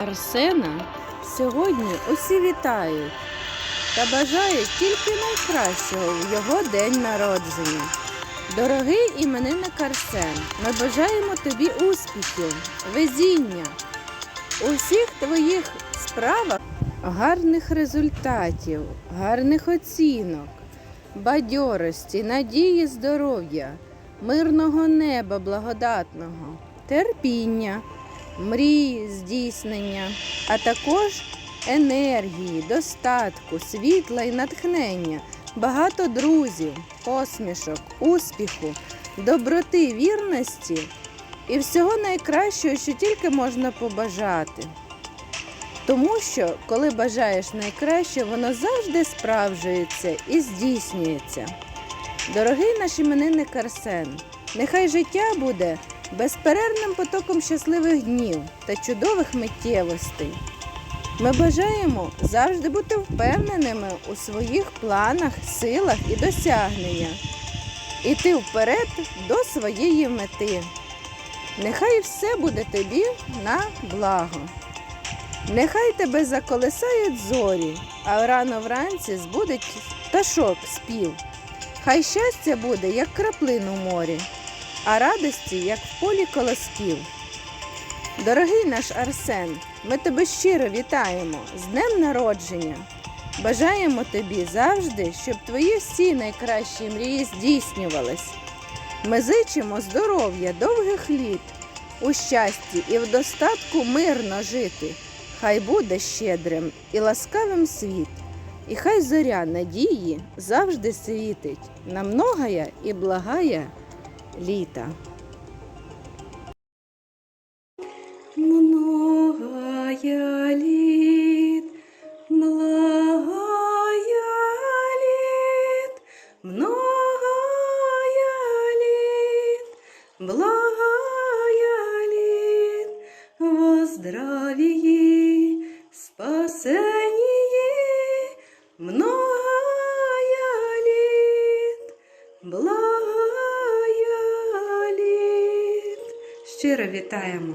Арсена сьогодні усі вітають та бажають тільки найкращого в його день народження. Дорогий іменинник Арсен, ми бажаємо тобі успіхів, везіння, у всіх твоїх справах гарних результатів, гарних оцінок, бадьорості, надії, здоров'я, мирного неба благодатного, терпіння мрії, здійснення, а також енергії, достатку, світла і натхнення, багато друзів, посмішок, успіху, доброти, вірності і всього найкращого, що тільки можна побажати. Тому що, коли бажаєш найкраще, воно завжди справжується і здійснюється. Дорогий наш іменинник Арсен, нехай життя буде безперервним потоком щасливих днів та чудових миттєвостей. Ми бажаємо завжди бути впевненими у своїх планах, силах і досягненнях, іти вперед до своєї мети. Нехай все буде тобі на благо. Нехай тебе заколисають зорі, а рано вранці збудить пташок спів. Хай щастя буде, як краплин у морі а радості, як в полі колосків. Дорогий наш Арсен, ми тебе щиро вітаємо з днем народження. Бажаємо тобі завжди, щоб твої всі найкращі мрії здійснювались. Ми зичимо здоров'я, довгих літ, у щасті і в достатку мирно жити. Хай буде щедрим і ласкавим світ, і хай зоря надії завжди світить на многая і благая Лита. Много я літ, много я лит, много я літ, благо я літ, во здравии Щиро вітаємо!